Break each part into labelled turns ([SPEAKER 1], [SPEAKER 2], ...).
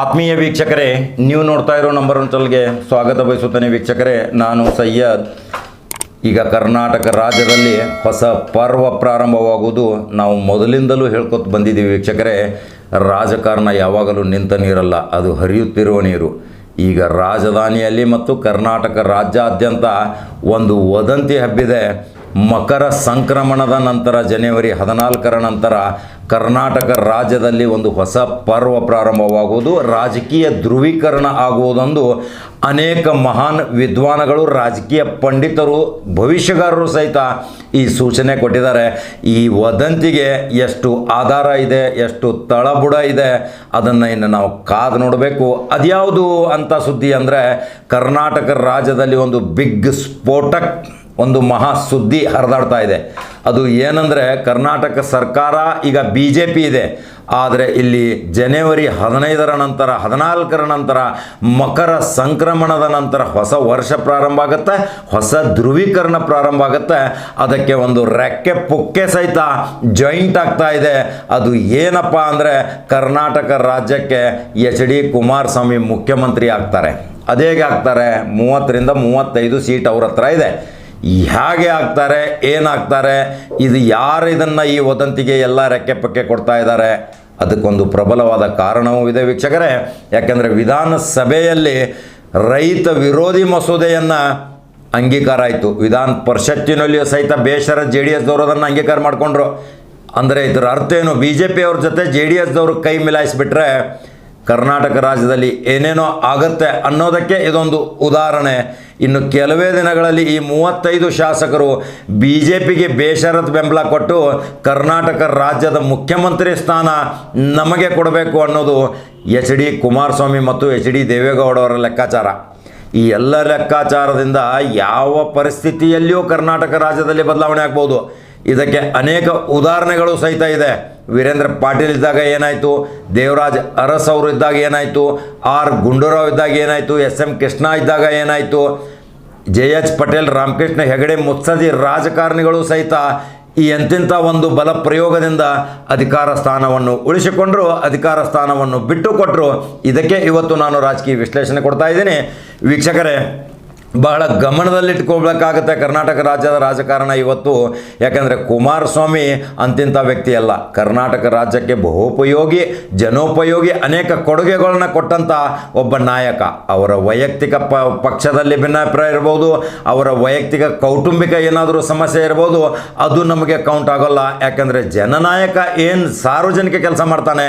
[SPEAKER 1] ಆತ್ಮೀಯ ವೀಕ್ಷಕರೇ, ನೀವು ನೋಡ್ತಾ ಇರೋ ನಂಬರ್ ಒನ್ ಚಲ್ಗೆ ಸ್ವಾಗತ ಬಯಸುತ್ತೇನೆ ವೀಕ್ಷಕರೇ. ನಾನು ಸಯ್ಯದ್ ಈಗ ಕರ್ನಾಟಕ ರಾಜ್ಯದಲ್ಲಿ ಹೊಸ ಪರ್ವ ಪ್ರಾರಂಭವಾಗುವುದು ನಾವು ಮೊದಲಿಂದಲೂ ಹೇಳ್ಕೊತ ಬಂದಿದ್ದೀವಿ ವೀಕ್ಷಕರೇ. ರಾಜಕಾರಣ ಯಾವಾಗಲೂ ನಿಂತ ನೀರಲ್ಲ, ಅದು ಹರಿಯುತ್ತಿರುವ ನೀರು. ಈಗ ರಾಜಧಾನಿಯಲ್ಲಿ ಮತ್ತು ಕರ್ನಾಟಕ ರಾಜ್ಯಾದ್ಯಂತ ಒಂದು ವದಂತಿ ಹಬ್ಬಿದೆ. ಮಕರ ಸಂಕ್ರಮಣದ ನಂತರ ಜನವರಿ ಹದಿನಾಲ್ಕರ ನಂತರ ಕರ್ನಾಟಕ ರಾಜ್ಯದಲ್ಲಿ ಒಂದು ಹೊಸ ಪರ್ವ ಪ್ರಾರಂಭವಾಗುವುದು. ರಾಜಕೀಯ ಧ್ರುವೀಕರಣ ಆಗುವುದೊಂದು ಅನೇಕ ಮಹಾನ್ ವಿದ್ವಾನಗಳು, ರಾಜಕೀಯ ಪಂಡಿತರು, ಭವಿಷ್ಯಗಾರರು ಸಹಿತ ಈ ಸೂಚನೆ ಕೊಟ್ಟಿದ್ದಾರೆ. ಈ ವದಂತಿಗೆ ಎಷ್ಟು ಆಧಾರ ಇದೆ, ಎಷ್ಟು ತಳಬುಡ ಇದೆ, ಅದನ್ನು ಇನ್ನು ನಾವು ಕಾದು ನೋಡಬೇಕು. ಅದ್ಯಾವುದು ಅಂತ ಸುದ್ದಿ ಅಂದರೆ ಕರ್ನಾಟಕ ರಾಜ್ಯದಲ್ಲಿ ಒಂದು ಬಿಗ್ ಸ್ಫೋಟಕ್ ಒಂದು ಮಹಾ ಸುದ್ದಿ ಹರಿದಾಡ್ತಾ ಇದೆ. ಅದು ಏನಂದರೆ, ಕರ್ನಾಟಕ ಸರ್ಕಾರ ಈಗ ಬಿ ಜೆ ಪಿ ಇದೆ. ಆದರೆ ಇಲ್ಲಿ ಜನವರಿ ಹದಿನೈದರ ನಂತರ, ಹದಿನಾಲ್ಕರ ನಂತರ ಮಕರ ಸಂಕ್ರಮಣದ ನಂತರ ಹೊಸ ವರ್ಷ ಪ್ರಾರಂಭ ಆಗುತ್ತೆ, ಹೊಸ ಧ್ರುವೀಕರಣ ಪ್ರಾರಂಭ ಆಗುತ್ತೆ. ಅದಕ್ಕೆ ಒಂದು ರೆಕ್ಕೆ ಪುಕ್ಕೆ ಸಹಿತ ಜಾಯಿಂಟ್ ಆಗ್ತಾ ಇದೆ. ಅದು ಏನಪ್ಪ ಅಂದರೆ, ಕರ್ನಾಟಕ ರಾಜ್ಯಕ್ಕೆ ಎಚ್ ಡಿ ಕುಮಾರಸ್ವಾಮಿ ಮುಖ್ಯಮಂತ್ರಿ ಆಗ್ತಾರೆ. ಅದೇಗೆ ಆಗ್ತಾರೆ, ಮೂವತ್ತರಿಂದ ಮೂವತ್ತೈದು ಸೀಟ್ ಅವ್ರ ಹತ್ರ ಇದೆ. ಹೇಗೆ ಆಗ್ತಾರೆ ಏನಾಗ್ತಾರೆ ಇದು ಯಾರು ಇದನ್ನು ಈ ವದಂತಿಗೆ ಎಲ್ಲ ರೆಕ್ಕೆ ಪಕ್ಕೆ ಕೊಡ್ತಾ ಇದ್ದಾರೆ? ಅದಕ್ಕೊಂದು ಪ್ರಬಲವಾದ ಕಾರಣವೂ ಇದೆ ವೀಕ್ಷಕರೇ. ಯಾಕೆಂದರೆ ವಿಧಾನಸಭೆಯಲ್ಲಿ ರೈತ ವಿರೋಧಿ ಮಸೂದೆಯನ್ನು ಅಂಗೀಕಾರ ಆಯಿತು. ವಿಧಾನ ಪರಿಷತ್ತಿನಲ್ಲಿಯೂ ಸಹಿತ ಬೇಷರ ಜೆ ಡಿ ಎಸ್ದವರು ಅದನ್ನು ಅಂಗೀಕಾರ ಮಾಡಿಕೊಂಡ್ರು. ಅಂದರೆ ಇದರ ಅರ್ಥ ಏನು? ಬಿ ಜೆ ಪಿಯವ್ರ ಜೊತೆ ಜೆ ಡಿ ಎಸ್ದವರು ಕೈ ಮಿಲಾಯಿಸಿಬಿಟ್ರೆ ಕರ್ನಾಟಕ ರಾಜ್ಯದಲ್ಲಿ ಏನೇನೋ ಆಗುತ್ತೆ ಅನ್ನೋದಕ್ಕೆ ಇದೊಂದು ಉದಾಹರಣೆ. ಇನ್ನು ಕೆಲವೇ ದಿನಗಳಲ್ಲಿ ಈ ಮೂವತ್ತೈದು ಶಾಸಕರು ಬಿ ಜೆ ಪಿಗೆ ಬೇಷರತ್ ಬೆಂಬಲ ಕೊಟ್ಟು ಕರ್ನಾಟಕ ರಾಜ್ಯದ ಮುಖ್ಯಮಂತ್ರಿ ಸ್ಥಾನ ನಮಗೆ ಕೊಡಬೇಕು ಅನ್ನೋದು ಎಚ್ ಡಿ ಕುಮಾರಸ್ವಾಮಿ ಮತ್ತು ಎಚ್ ಡಿ ದೇವೇಗೌಡವರ ಲೆಕ್ಕಾಚಾರ. ಈ ಎಲ್ಲ ಲೆಕ್ಕಾಚಾರದಿಂದ ಯಾವ ಪರಿಸ್ಥಿತಿಯಲ್ಲಿಯೂ ಕರ್ನಾಟಕ ರಾಜ್ಯದಲ್ಲಿ ಬದಲಾವಣೆ ಆಗ್ಬೋದು. ಇದಕ್ಕೆ ಅನೇಕ ಉದಾಹರಣೆಗಳು ಸಹಿತ ಇದೆ. ವೀರೇಂದ್ರ ಪಾಟೀಲ್ ಇದ್ದಾಗ ಏನಾಯಿತು? ದೇವರಾಜ್ ಅರಸ್ ಅವರು ಇದ್ದಾಗ ಏನಾಯಿತು? ಆರ್ ಗುಂಡೂರಾವ್ ಇದ್ದಾಗ ಏನಾಯಿತು? ಎಸ್ ಎಂ ಕೃಷ್ಣ ಇದ್ದಾಗ ಏನಾಯಿತು? ಜೆ ಎಚ್ ಪಟೇಲ್, ರಾಮಕೃಷ್ಣ ಹೆಗಡೆ ಮುತ್ಸದಿ ರಾಜಕಾರಣಿಗಳು ಸಹಿತ ಈ ಎಂತಿಂಥ ಒಂದು ಬಲ ಪ್ರಯೋಗದಿಂದ ಅಧಿಕಾರ ಸ್ಥಾನವನ್ನು ಉಳಿಸಿಕೊಂಡರು, ಅಧಿಕಾರ ಸ್ಥಾನವನ್ನು ಬಿಟ್ಟು ಕೊಟ್ಟರು ಇದಕ್ಕೆ ಇವತ್ತು ನಾನು ರಾಜಕೀಯ ವಿಶ್ಲೇಷಣೆ ಕೊಡ್ತಾ ಇದ್ದೀನಿ. ವೀಕ್ಷಕರೇ ಬಹಳ ಗಮನದಲ್ಲಿಟ್ಕೊಳ್ಬೇಕಾಗತ್ತೆ ಕರ್ನಾಟಕ ರಾಜ್ಯದ ರಾಜಕಾರಣ ಇವತ್ತು. ಯಾಕಂದರೆ ಕುಮಾರಸ್ವಾಮಿ ಅಂತಿಂಥ ವ್ಯಕ್ತಿ ಅಲ್ಲ ಕರ್ನಾಟಕ ರಾಜ್ಯಕ್ಕೆ ಬಹುಪಯೋಗಿ, ಜನೋಪಯೋಗಿ ಅನೇಕ ಕೊಡುಗೆಗಳನ್ನ ಕೊಟ್ಟಂಥ ಒಬ್ಬ ನಾಯಕ. ಅವರ ವೈಯಕ್ತಿಕ ಪಕ್ಷದಲ್ಲಿ ಭಿನ್ನಾಭಿಪ್ರಾಯ ಇರ್ಬೋದು, ಅವರ ವೈಯಕ್ತಿಕ ಕೌಟುಂಬಿಕ ಏನಾದರೂ ಸಮಸ್ಯೆ ಇರ್ಬೋದು, ಅದು ನಮಗೆ ಕೌಂಟ್ ಆಗೋಲ್ಲ. ಯಾಕಂದರೆ ಜನನಾಯಕ ಏನು ಸಾರ್ವಜನಿಕ ಕೆಲಸ ಮಾಡ್ತಾನೆ,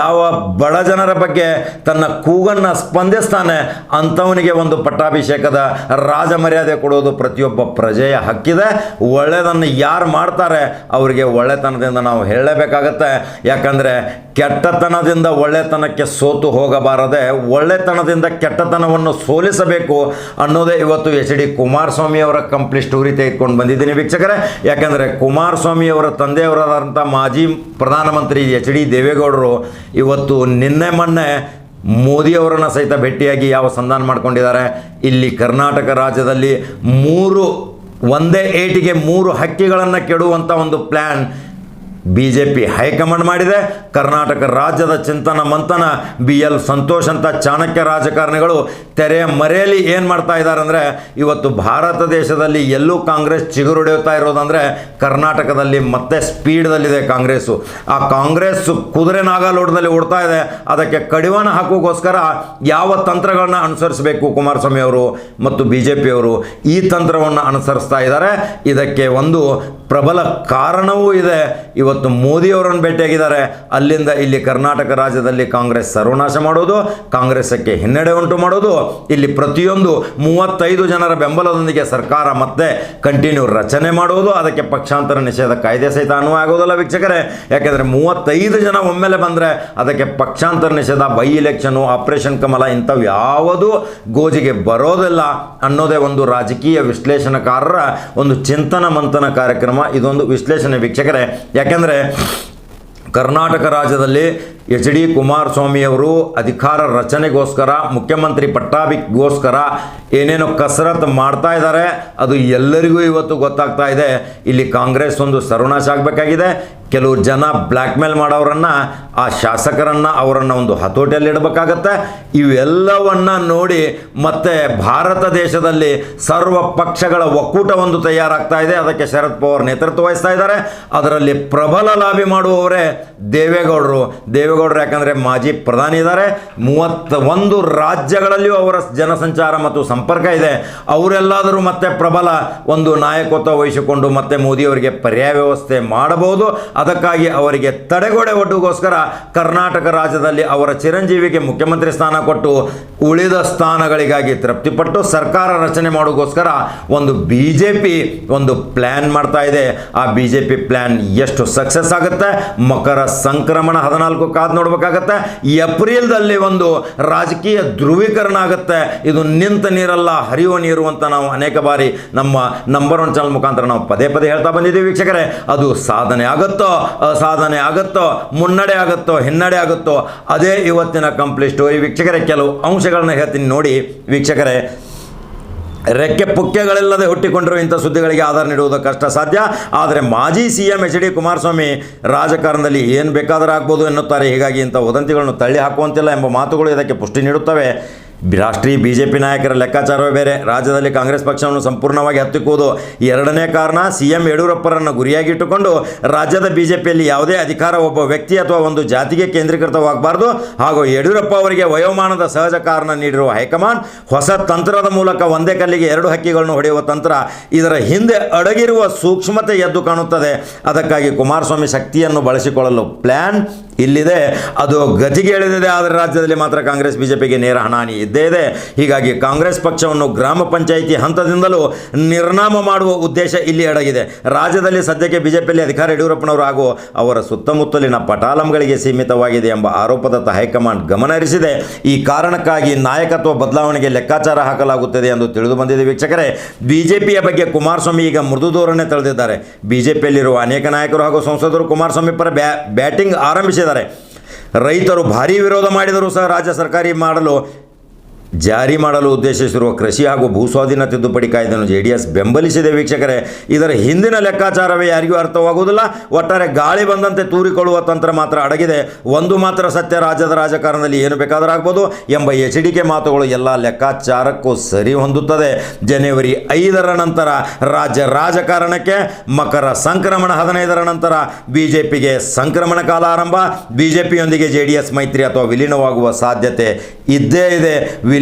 [SPEAKER 1] ಯಾವ ಬಡ ಜನರ ಬಗ್ಗೆ ತನ್ನ ಕೂಗನ್ನು ಸ್ಪಂದಿಸ್ತಾನೆ, ಅಂಥವನಿಗೆ ಒಂದು ಪಟ್ಟಾಭಿಷೇಕದ ರಾಜ ಮರ್ಯಾದೆ ಕೊಡೋದು ಪ್ರತಿಯೊಬ್ಬ ಪ್ರಜೆಯ ಹಕ್ಕಿದೆ. ಒಳ್ಳೆಯದನ್ನು ಯಾರು ಮಾಡ್ತಾರೆ ಅವರಿಗೆ ಒಳ್ಳೆತನದಿಂದ ನಾವು ಹೇಳಲೇಬೇಕಾಗತ್ತೆ. ಯಾಕಂದರೆ ಕೆಟ್ಟತನದಿಂದ ಒಳ್ಳೆತನಕ್ಕೆ ಸೋತು ಹೋಗಬಾರದೆ ಒಳ್ಳೆತನದಿಂದ ಕೆಟ್ಟತನವನ್ನು ಸೋಲಿಸಬೇಕು ಅನ್ನೋದೇ ಇವತ್ತು ಎಚ್ ಡಿ ಕುಮಾರಸ್ವಾಮಿ ಅವರ ಕಂಪ್ಲೀಟ್ ಸ್ಟೋರಿ ತೆಗೆದುಕೊಂಡು ಬಂದಿದ್ದೀನಿ ವೀಕ್ಷಕರೇ. ಯಾಕಂದರೆ ಕುಮಾರಸ್ವಾಮಿ ಅವರ ತಂದೆಯವರಾದಂಥ ಮಾಜಿ ಪ್ರಧಾನಮಂತ್ರಿ ಎಚ್ ಡಿ ದೇವೇಗೌಡರು ಇವತ್ತು ನಿನ್ನೆ ಮೊನ್ನೆ ಮೋದಿಯವರನ್ನು ಸಹಿತ ಭೇಟಿಯಾಗಿ ಯಾವ ಸಂಧಾನ ಮಾಡ್ಕೊಂಡಿದ್ದಾರೆ? ಇಲ್ಲಿ ಕರ್ನಾಟಕ ರಾಜ್ಯದಲ್ಲಿ ಮೂರು, ಒಂದೇ ಏಟಿಗೆ ಮೂರು ಹಕ್ಕಿಗಳನ್ನು ಕೆಡುವಂಥ ಒಂದು plan B J P high command ಮಾಡಿದೆ. ಕರ್ನಾಟಕ ರಾಜ್ಯದ ಚಿಂತನ ಮಂಥನ ಬಿ ಎಲ್ ಸಂತೋಷ್ ಅಂತ ಚಾಣಕ್ಯ ರಾಜಕಾರಣಿಗಳು ತೆರೆಯ ಮರೆಯಲ್ಲಿ ಏನು ಮಾಡ್ತಾ ಇದ್ದಾರೆ ಅಂದರೆ, ಇವತ್ತು ಭಾರತ ದೇಶದಲ್ಲಿ ಎಲ್ಲೂ ಕಾಂಗ್ರೆಸ್ ಚಿಗುರುಡೆಯುತ್ತಾ ಇರೋದಂದರೆ, ಕರ್ನಾಟಕದಲ್ಲಿ ಮತ್ತೆ ಸ್ಪೀಡ್ದಲ್ಲಿದೆ ಕಾಂಗ್ರೆಸ್ಸು. ಆ ಕಾಂಗ್ರೆಸ್ ಕುದುರೆ ನಾಗಾಲೋಟದಲ್ಲಿ ಓಡ್ತಾ ಇದೆ. ಅದಕ್ಕೆ ಕಡಿವಾಣ ಹಾಕೋಕ್ಕೋಸ್ಕರ ಯಾವ ತಂತ್ರಗಳನ್ನ ಅನುಸರಿಸಬೇಕು ಕುಮಾರಸ್ವಾಮಿ ಅವರು ಮತ್ತು ಬಿ ಜೆ ಪಿಯವರು ಈ ತಂತ್ರವನ್ನು ಅನುಸರಿಸ್ತಾ ಇದ್ದಾರೆ. ಇದಕ್ಕೆ ಒಂದು ಪ್ರಬಲ ಕಾರಣವೂ ಇದೆ. ಇವತ್ತು ಮೋದಿಯವರನ್ನು ಭೇಟಿಯಾಗಿದ್ದಾರೆ. ಅಲ್ಲಿಂದ ಇಲ್ಲಿ ಕರ್ನಾಟಕ ರಾಜ್ಯದಲ್ಲಿ ಕಾಂಗ್ರೆಸ್ ಸರ್ವನಾಶ ಮಾಡೋದು, ಕಾಂಗ್ರೆಸ್ಸಕ್ಕೆ ಹಿನ್ನಡೆ ಉಂಟು ಮಾಡೋದು, ಇಲ್ಲಿ ಪ್ರತಿಯೊಂದು ಮೂವತ್ತೈದು ಜನರ ಬೆಂಬಲದೊಂದಿಗೆ ಸರ್ಕಾರ ಮತ್ತೆ ಕಂಟಿನ್ಯೂ ರಚನೆ ಮಾಡೋದು, ಅದಕ್ಕೆ ಪಕ್ಷಾಂತರ ನಿಷೇಧ ಕಾಯ್ದೆ ಸಹಿತ ಅನ್ವಯ ಆಗೋದಲ್ಲ ವೀಕ್ಷಕರೇ. ಯಾಕೆಂದರೆ ಮೂವತ್ತೈದು ಜನ ಒಮ್ಮೆಲೆ ಬಂದರೆ ಅದಕ್ಕೆ ಪಕ್ಷಾಂತರ ನಿಷೇಧ ಬೈ ಇಲೆಕ್ಷನು ಆಪರೇಷನ್ ಕಮಲ ಇಂಥವು ಯಾವುದು ಗೋಜಿಗೆ ಬರೋದಿಲ್ಲ ಅನ್ನೋದೇ ಒಂದು ರಾಜಕೀಯ ವಿಶ್ಲೇಷಣಕಾರರ ಒಂದು ಚಿಂತನ ಮಂಥನ ಕಾರ್ಯಕ್ರಮ ಇದೊಂದು ವಿಶ್ಲೇಷಣೆ ವೀಕ್ಷಕರೇ. ಯಾಕೆಂದರೆ ಕರ್ನಾಟಕ ರಾಜ್ಯದಲ್ಲಿ ಎಚ್ ಡಿ ಕುಮಾರಸ್ವಾಮಿಯವರು ಅಧಿಕಾರ ರಚನೆಗೋಸ್ಕರ, ಮುಖ್ಯಮಂತ್ರಿ ಪಟ್ಟಾಭಿಗೋಸ್ಕರ ಏನೇನೋ ಕಸರತ್ತು ಮಾಡ್ತಾ ಇದ್ದಾರೆ. ಅದು ಎಲ್ಲರಿಗೂ ಇವತ್ತು ಗೊತ್ತಾಗ್ತಾ ಇದೆ. ಇಲ್ಲಿ ಕಾಂಗ್ರೆಸ್ ಒಂದು ಸರ್ವನಾಶ ಆಗಬೇಕಾಗಿದೆ. ಕೆಲವು ಜನ ಬ್ಲ್ಯಾಕ್ ಮೇಲ್ ಮಾಡೋರನ್ನ, ಆ ಶಾಸಕರನ್ನು ಅವರನ್ನು ಒಂದು ಹತೋಟಿಯಲ್ಲಿ ಇಡಬೇಕಾಗತ್ತೆ. ಇವೆಲ್ಲವನ್ನ ನೋಡಿ ಮತ್ತೆ ಭಾರತ ದೇಶದಲ್ಲಿ ಸರ್ವ ಪಕ್ಷಗಳ ಒಕ್ಕೂಟ ಒಂದು ತಯಾರಾಗ್ತಾ ಇದೆ. ಅದಕ್ಕೆ ಶರದ್ ಪವಾರ್ ನೇತೃತ್ವ ವಹಿಸ್ತಾ ಇದ್ದಾರೆ. ಅದರಲ್ಲಿ ಪ್ರಬಲ ಲಾಬಿ ಮಾಡುವವರೇ ದೇವೇಗೌಡರು. ದೇವೇಗೌಡರು ಯಾಕಂದರೆ ಮಾಜಿ ಪ್ರಧಾನಿ ಇದ್ದಾರೆ. ಮೂವತ್ತ ಒಂದು ರಾಜ್ಯಗಳಲ್ಲಿಯೂ ಅವರ ಜನಸಂಚಾರ ಮತ್ತು ಸಂಪರ್ಕ ಇದೆ. ಅವರೆಲ್ಲಾದರೂ ಮತ್ತೆ ಪ್ರಬಲ ಒಂದು ನಾಯಕತ್ವ ವಹಿಸಿಕೊಂಡು ಮತ್ತೆ ಮೋದಿಯವರಿಗೆ ಪರ್ಯಾಯ ವ್ಯವಸ್ಥೆ ಮಾಡಬಹುದು. ಅದಕ್ಕಾಗಿ ಅವರಿಗೆ ತಡೆಗೋಡೆ ಒಡ್ಡುಗೋಸ್ಕರ ಕರ್ನಾಟಕ ರಾಜ್ಯದಲ್ಲಿ ಅವರ ಚಿರಂಜೀವಿಗೆ ಮುಖ್ಯಮಂತ್ರಿ ಸ್ಥಾನ ಕೊಟ್ಟು ಉಳಿದ ಸ್ಥಾನಗಳಿಗಾಗಿ ತೃಪ್ತಿಪಟ್ಟು ಸರ್ಕಾರ ರಚನೆ ಮಾಡೋಕ್ಕೋಸ್ಕರ ಒಂದು ಬಿ ಜೆ ಪಿ ಒಂದು ಪ್ಲ್ಯಾನ್ ಮಾಡ್ತಾ ಇದೆ. ಆ ಬಿ ಜೆ ಪಿ ಪ್ಲ್ಯಾನ್ ಎಷ್ಟು ಸಕ್ಸಸ್ ಆಗುತ್ತೆ? ಮಕರ ಸಂಕ್ರಮಣ ಹದಿನಾಲ್ಕು ಕಾದು ನೋಡಬೇಕಾಗತ್ತೆ. ಏಪ್ರಿಲ್ದಲ್ಲಿ ಒಂದು ರಾಜಕೀಯ ಧ್ರುವೀಕರಣ ಆಗುತ್ತೆ. ಇದು ನಿಂತ ನೀರಲ್ಲ, ಹರಿಯುವ ನೀರು ಅಂತ ನಾವು ಅನೇಕ ಬಾರಿ ನಮ್ಮ ನಂಬರ್ ಒನ್ ಚಾನಲ್ ಮುಖಾಂತರ ನಾವು ಪದೇ ಪದೇ ಹೇಳ್ತಾ ಬಂದಿದ್ದೀವಿ ವೀಕ್ಷಕರೇ. ಅದು ಸಾಧನೆ ಆಗುತ್ತೋ ಅಸಾಧನೆ ಆಗುತ್ತೋ, ಮುನ್ನಡೆ ಆಗುತ್ತೋ, ಹಿನ್ನಡೆ ಆಗುತ್ತೋ, ಅದೇ ಇವತ್ತಿನ ಕಂಪ್ಲೀಟ್ ಈ ವೀಕ್ಷಕರೇ, ಕೆಲವು ಅಂಶಗಳನ್ನ ಹೇಳ್ತೀನಿ ನೋಡಿ. ವೀಕ್ಷಕರೇ, ರೆಕ್ಕೆ ಪುಕ್ಕೆಗಳಿಲ್ಲದೆ ಹುಟ್ಟಿಕೊಂಡಿರುವ ಇಂಥ ಸುದ್ದಿಗಳಿಗೆ ಆಧಾರ ನೀಡುವುದು ಕಷ್ಟ ಸಾಧ್ಯ. ಆದರೆ ಮಾಜಿ C M H D Kumaraswamy ರಾಜಕಾರಣದಲ್ಲಿ ಏನು ಬೇಕಾದರೂ ಆಗ್ಬೋದು ಎನ್ನುತ್ತಾರೆ. ಹೀಗಾಗಿ ಇಂಥ ವದಂತಿಗಳನ್ನು ತಳ್ಳಿ ಹಾಕುವಂತಿಲ್ಲ ಎಂಬ ಮಾತುಗಳು ಇದಕ್ಕೆ ಪುಷ್ಟಿ ನೀಡುತ್ತವೆ. ರಾಷ್ಟ್ರೀಯ ಬಿ ಜೆ ಪಿ ನಾಯಕರ ಲೆಕ್ಕಾಚಾರವೇ ಬೇರೆ. ರಾಜ್ಯದಲ್ಲಿ ಕಾಂಗ್ರೆಸ್ ಪಕ್ಷವನ್ನು ಸಂಪೂರ್ಣವಾಗಿ ಹತ್ತಿಕ್ಕುವುದು ಎರಡನೇ ಕಾರಣ ಸಿ ಎಂ ಯಡಿಯೂರಪ್ಪರನ್ನು ಗುರಿಯಾಗಿಟ್ಟುಕೊಂಡು ರಾಜ್ಯದ ಬಿ ಜೆ ಪಿಯಲ್ಲಿ ಯಾವುದೇ ಅಧಿಕಾರ ಒಬ್ಬ ವ್ಯಕ್ತಿ ಅಥವಾ ಒಂದು ಜಾತಿಗೆ ಕೇಂದ್ರೀಕೃತವಾಗಬಾರ್ದು. ಹಾಗೂ ಯಡಿಯೂರಪ್ಪ ಅವರಿಗೆ ವಯೋಮಾನದ ಸಹಜ ಕಾರಣ ನೀಡಿರುವ ಹೈಕಮಾಂಡ್ ಹೊಸ ತಂತ್ರದ ಮೂಲಕ ಒಂದೇ ಕಲ್ಲಿಗೆ ಎರಡು ಹಕ್ಕಿಗಳನ್ನು ಹೊಡೆಯುವ ತಂತ್ರ ಇದರ ಹಿಂದೆ ಅಡಗಿರುವ ಸೂಕ್ಷ್ಮತೆ ಎದ್ದು ಕಾಣುತ್ತದೆ. ಅದಕ್ಕಾಗಿ ಕುಮಾರಸ್ವಾಮಿ ಶಕ್ತಿಯನ್ನು ಬಳಸಿಕೊಳ್ಳಲು ಪ್ಲ್ಯಾನ್ ಇಲ್ಲಿದೆ. ಅದು ಗತಿಗೆ ಎಳೆದಿದೆ, ಆದರೆ ರಾಜ್ಯದಲ್ಲಿ ಮಾತ್ರ ಕಾಂಗ್ರೆಸ್ ಬಿಜೆಪಿಗೆ ನೇರ ಹಣಾನಿ ಇದ್ದೇ ಇದೆ. ಹೀಗಾಗಿ ಕಾಂಗ್ರೆಸ್ ಪಕ್ಷವನ್ನು ಗ್ರಾಮ ಪಂಚಾಯಿತಿ ಹಂತದಿಂದಲೂ ನಿರ್ನಾಮ ಮಾಡುವ ಉದ್ದೇಶ ಇಲ್ಲಿ ಅಡಗಿದೆ. ರಾಜ್ಯದಲ್ಲಿ ಸದ್ಯಕ್ಕೆ ಬಿಜೆಪಿಯಲ್ಲಿ ಅಧಿಕಾರ ಯಡಿಯೂರಪ್ಪನವರು ಹಾಗೂ ಅವರ ಸುತ್ತಮುತ್ತಲಿನ ಪಟಾಲಂಗಳಿಗೆ ಸೀಮಿತವಾಗಿದೆ ಎಂಬ ಆರೋಪದತ್ತ ಹೈಕಮಾಂಡ್ ಗಮನ ಹರಿಸಿದೆ. ಈ ಕಾರಣಕ್ಕಾಗಿ ನಾಯಕತ್ವ ಬದಲಾವಣೆಗೆ ಲೆಕ್ಕಾಚಾರ ಹಾಕಲಾಗುತ್ತದೆ ಎಂದು ತಿಳಿದು ಬಂದಿದೆ ವೀಕ್ಷಕರೇ. ಬಿಜೆಪಿಯ ಬಗ್ಗೆ ಕುಮಾರಸ್ವಾಮಿ ಈಗ ಮೃದು ಧೋರಣೆ ತಳೆದಿದ್ದಾರೆ. ಬಿಜೆಪಿಯಲ್ಲಿರುವ ಅನೇಕ ನಾಯಕರು ಹಾಗೂ ಸಂಸದರು ಕುಮಾರಸ್ವಾಮಿ ಪರ ಬ್ಯಾಟಿಂಗ್ ಆರಂಭಿಸಿದ್ದಾರೆ. ರೈತರು ಭಾರೀ ವಿರೋಧ ಮಾಡಿದರೂ ಸಹ ರಾಜ್ಯ ಸರ್ಕಾರಿ ಮಾಡಲು ಜಾರಿ ಮಾಡಲು ಉದ್ದೇಶಿಸಿರುವ ಕೃಷಿ ಹಾಗೂ ಭೂಸ್ವಾಧೀನ ತಿದ್ದುಪಡಿ ಕಾಯ್ದೆಯನ್ನು ಜೆ ಡಿ ಎಸ್ ಬೆಂಬಲಿಸಿದೆ ವೀಕ್ಷಕರೇ. ಇದರ ಹಿಂದಿನ ಲೆಕ್ಕಾಚಾರವೇ ಯಾರಿಗೂ ಅರ್ಥವಾಗುವುದಿಲ್ಲ. ಒಟ್ಟಾರೆ ಗಾಳಿ ಬಂದಂತೆ ತೂರಿಕೊಳ್ಳುವ ತಂತ್ರ ಮಾತ್ರ ಅಡಗಿದೆ. ಒಂದು ಮಾತ್ರ ಸತ್ಯ, ರಾಜ್ಯದ ರಾಜಕಾರಣದಲ್ಲಿ ಏನು ಬೇಕಾದರೂ ಆಗ್ಬೋದು ಎಂಬ ಎಚ್ ಮಾತುಗಳು ಎಲ್ಲ ಲೆಕ್ಕಾಚಾರಕ್ಕೂ ಸರಿ ಹೊಂದುತ್ತದೆ. ಜನವರಿ ಐದರ ನಂತರ ರಾಜ್ಯ ರಾಜಕಾರಣಕ್ಕೆ ಮಕರ ಸಂಕ್ರಮಣ ಹದಿನೈದರ ನಂತರ ಬಿಜೆಪಿಗೆ ಸಂಕ್ರಮಣ ಕಾಲ ಆರಂಭ. ಬಿಜೆಪಿಯೊಂದಿಗೆ ಜೆ ಡಿ ಎಸ್ ಮೈತ್ರಿ ಅಥವಾ ವಿಲೀನವಾಗುವ ಸಾಧ್ಯತೆ ಇದ್ದೇ ಇದೆ.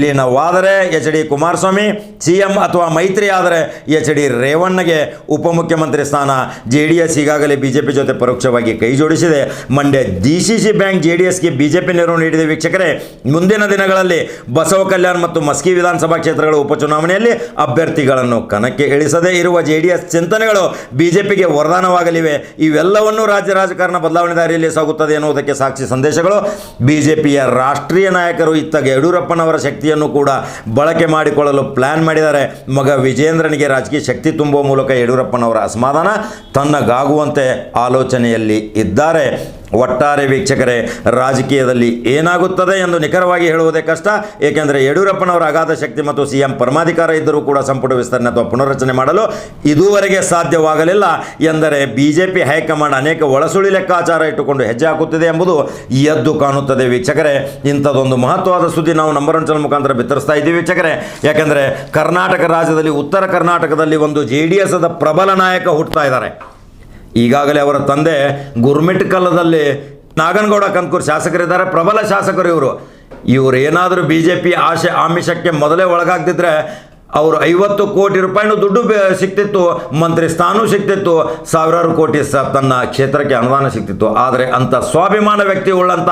[SPEAKER 1] ವಿಲೀನವಾದರೆ H D Kumaraswamy, C M ಅಥವಾ ಮೈತ್ರಿ ಆದರೆ ಎಚ್ ಡಿ ರೇವಣ್ಣಗೆ ಉಪಮುಖ್ಯಮಂತ್ರಿ ಸ್ಥಾನ ಜೆ ಡಿ ಎಸ್ ಈಗಾಗಲೇ ಬಿಜೆಪಿ ಜೊತೆ ಪರೋಕ್ಷವಾಗಿ ಕೈ ಜೋಡಿಸಿದೆ. Mandya D C C bank J D ಎಸ್ಗೆ ಬಿಜೆಪಿ ನೆರವು ನೀಡಿದೆ ವೀಕ್ಷಕರೇ. ಮುಂದಿನ ದಿನಗಳಲ್ಲಿ ಬಸವ ಕಲ್ಯಾಣ್ ಮತ್ತು ಮಸ್ಕಿ ವಿಧಾನಸಭಾ ಕ್ಷೇತ್ರಗಳ ಉಪಚುನಾವಣೆಯಲ್ಲಿ ಅಭ್ಯರ್ಥಿಗಳನ್ನು ಕಣಕ್ಕೆ ಇಳಿಸದೇ ಇರುವ ಜೆ ಡಿ ಎಸ್ ಚಿಂತನೆಗಳು ಬಿಜೆಪಿಗೆ ವರದಾನವಾಗಲಿವೆ. ಇವೆಲ್ಲವನ್ನೂ ರಾಜ್ಯ ರಾಜಕಾರಣ ಬದಲಾವಣೆ ದಾರಿಯಲ್ಲಿ ಸಾಗುತ್ತದೆ ಎನ್ನುವುದಕ್ಕೆ ಸಾಕ್ಷಿ ಸಂದೇಶಗಳು. ಬಿಜೆಪಿಯ ರಾಷ್ಟ್ರೀಯ ನಾಯಕರು ಇತ್ತಾಗ ಯಡಿಯೂರಪ್ಪನವರ ಶಕ್ತಿಯನ್ನು ಕೂಡ ಬಳಕೆ ಮಾಡಿಕೊಳ್ಳಲು ಪ್ಲಾನ್ ಮಾಡಿದ್ದಾರೆ. ಮಗ ವಿಜೇಂದ್ರನಿಗೆ ರಾಜಕೀಯ ಶಕ್ತಿ ತುಂಬುವ ಮೂಲಕ ಯಡಿಯೂರಪ್ಪನವರ ಅಸಮಾಧಾನ ತನ್ನಗಾಗುವಂತೆ ಆಲೋಚನೆಯಲ್ಲಿ ಇದ್ದಾರೆ. ಒಟ್ಟಾರೆ ವೀಕ್ಷಕರೇ, ರಾಜಕೀಯದಲ್ಲಿ ಏನಾಗುತ್ತದೆ ಎಂದು ನಿಖರವಾಗಿ ಹೇಳುವುದೇ ಕಷ್ಟ. ಏಕೆಂದರೆ ಯಡಿಯೂರಪ್ಪನವರ ಅಗಾಧ ಶಕ್ತಿ ಮತ್ತು ಸಿ ಎಂ ಪರಮಾಧಿಕಾರ ಇದ್ದರೂ ಕೂಡ ಸಂಪುಟ ವಿಸ್ತರಣೆ ಅಥವಾ ಪುನರ್ರಚನೆ ಮಾಡಲು ಇದುವರೆಗೆ ಸಾಧ್ಯವಾಗಲಿಲ್ಲ ಎಂದರೆ ಬಿಜೆಪಿ ಹೈಕಮಾಂಡ್ ಅನೇಕ ಒಳಸುಳಿ ಲೆಕ್ಕಾಚಾರ ಇಟ್ಟುಕೊಂಡು ಹೆಜ್ಜೆ ಹಾಕುತ್ತಿದೆ ಎಂಬುದು ಎದ್ದು ಕಾಣುತ್ತದೆ ವೀಕ್ಷಕರೇ. ಇಂಥದ್ದೊಂದು ಮಹತ್ವವಾದ ಸುದ್ದಿ ನಾವು ನಂಬರ್ ಒನ್ ಮುಖಾಂತರ ಬಿತ್ತರಿಸ್ತಾ ಇದ್ದೀವಿ ವೀಕ್ಷಕರೇ. ಯಾಕೆಂದರೆ ಕರ್ನಾಟಕ ರಾಜ್ಯದಲ್ಲಿ, ಉತ್ತರ ಕರ್ನಾಟಕದಲ್ಲಿ ಒಂದು ಜೆ ಡಿ ಎಸ್ ಪ್ರಬಲ ನಾಯಕ ಹುಟ್ಟುತ್ತಾ ಇದ್ದಾರೆ. ಈಗಾಗಲೇ ಅವರ ತಂದೆ ಗುರ್ಮಿಟ್ಕಲ್ಲದಲ್ಲಿ ನಾಗನಗೌಡ ಕಂಕೂರ್ ಶಾಸಕರಿದ್ದಾರೆ, ಪ್ರಬಲ ಶಾಸಕರು ಇವರು. ಇವರು ಏನಾದರೂ ಬಿ ಜೆ ಪಿ ಆಶೆ ಆಮಿಷಕ್ಕೆ ಮೊದಲೇ ಒಳಗಾಗ್ತಿದ್ರೆ ಅವರು ಐವತ್ತು ಕೋಟಿ ರೂಪಾಯಿನೂ ದುಡ್ಡು ಸಿಕ್ತಿತ್ತು, ಮಂತ್ರಿ ಸ್ಥಾನವೂ ಸಿಕ್ತಿತ್ತು, ಸಾವಿರಾರು ಕೋಟಿ ಸ ತನ್ನ ಕ್ಷೇತ್ರಕ್ಕೆ ಅನುದಾನ ಸಿಕ್ತಿತ್ತು. ಆದರೆ ಅಂಥ ಸ್ವಾಭಿಮಾನ ವ್ಯಕ್ತಿ ಉಳ್ಳಂಥ